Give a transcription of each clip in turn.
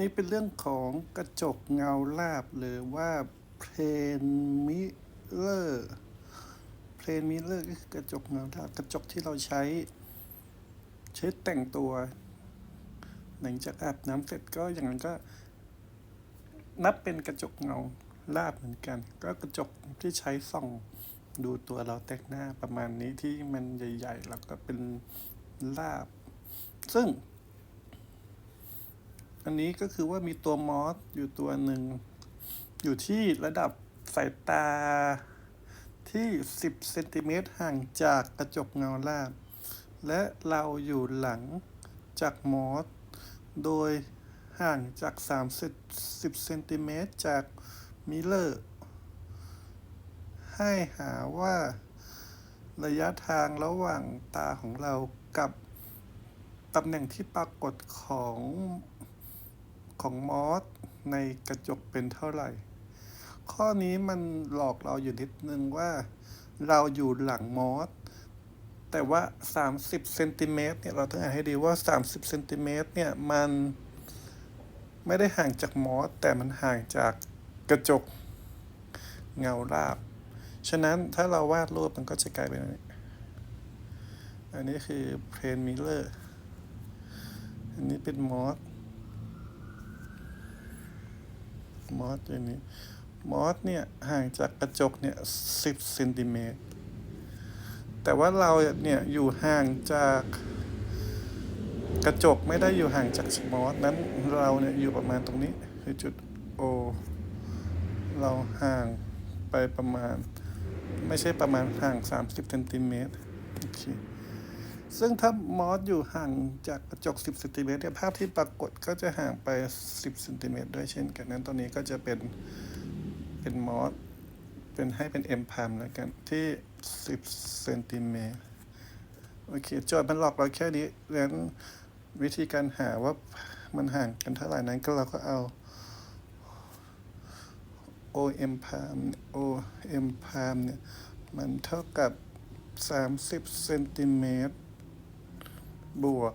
นี้เป็นเรื่องของกระจกเงาลาบหรือว่าเพลนมิเลอร์เพลนมิเลอร์ก็คือกระจกเงาลาบกระจกที่เราใช้ ใช้แต่งตัว หลังจากอาบน้ำเสร็จก็อย่างนั้นก็ นับเป็นกระจกเงาลาบเหมือนกัน ก็กระจกที่ใช้ส่องดูตัวเราแต่งหน้าประมาณนี้ที่มันใหญ่ ๆ แล้วก็เป็นลาบ ซึ่ง อันนี้ก็คือว่ามีตัวมอสอยู่ตัวหนึ่ง อยู่ที่ระดับสายตาที่ 10 เซนติเมตรห่างจากกระจกเงาลาบและเราอยู่หลังจากมอส โดยห่างจาก30เซนติเมตรจากมิเลอร์ ให้หาว่าระยะทางระหว่างตาของเรากับตำแหน่งที่ปรากฏของ ของมอสในกระจกเป็นเท่าไหร่ ข้อนี้มันหลอกเราอยู่นิดนึงว่าเราอยู่หลังมอสแต่ว่า 30เซนติเมตรเนี่ยเราต้องอ่านให้ดีว่า 30เซนติเมตรเนี่ยมันไม่ได้ห่างจากมอสแต่มันห่างจากกระจกเงาราบ ฉะนั้นถ้าเราวาดรูปมันก็จะกลายเป็นอันนี้อันนี้คือเพลนมิเลอร์ อันนี้เป็นมอส มอสอย่างนี้มอสเนี่ยห่างจากกระจกเนี่ย10เซนติเมตร แต่ว่าเราเนี่ยอยู่ห่างจากกระจกไม่ได้อยู่ห่างจากมอสนั้นเราเนี่ยอยู่ประมาณตรงนี้คือจุด O เราห่างไปประมาณ ไม่ใช่ประมาณห่าง 30เซนติเมตรโอเค ซึ่งถ้ามอสอยู่ห่างจากกระจก 10เซนติเมตรเนี่ยภาพที่ปรากฏก็จะห่างไป 10เซนติเมตรด้วยเช่นกันนั้นตัวนี้ก็จะเป็นเป็นมอสเป็นให้เป็น m พามแล้วกันที่ 10เซนติเมตรโอเคโจทย์มันหลอกเราแค่นี้ดังนั้นวิธีการหาว่ามันห่างกันเท่าไหร่นั้นก็เราก็เอา OM พาม OM พามเนี่ย มันเท่ากับ 30เซนติเมตร บวก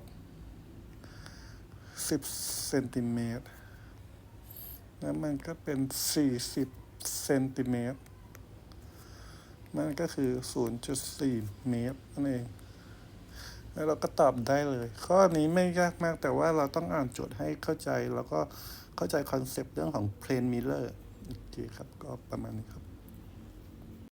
10เซนติเมตรแล้วมันก็เป็น40เซนติเมตรนั่นก็คือ 0.4 เมตรนั่นเอง แล้วเราก็ตอบได้เลย ข้อนี้ไม่ยากมากแต่ว่าเราต้องอ่านโจทย์ให้เข้าใจ แล้วก็เข้าใจคอนเซปต์เรื่องของ plane mirror โอเคครับ ก็ประมาณนี้ครับ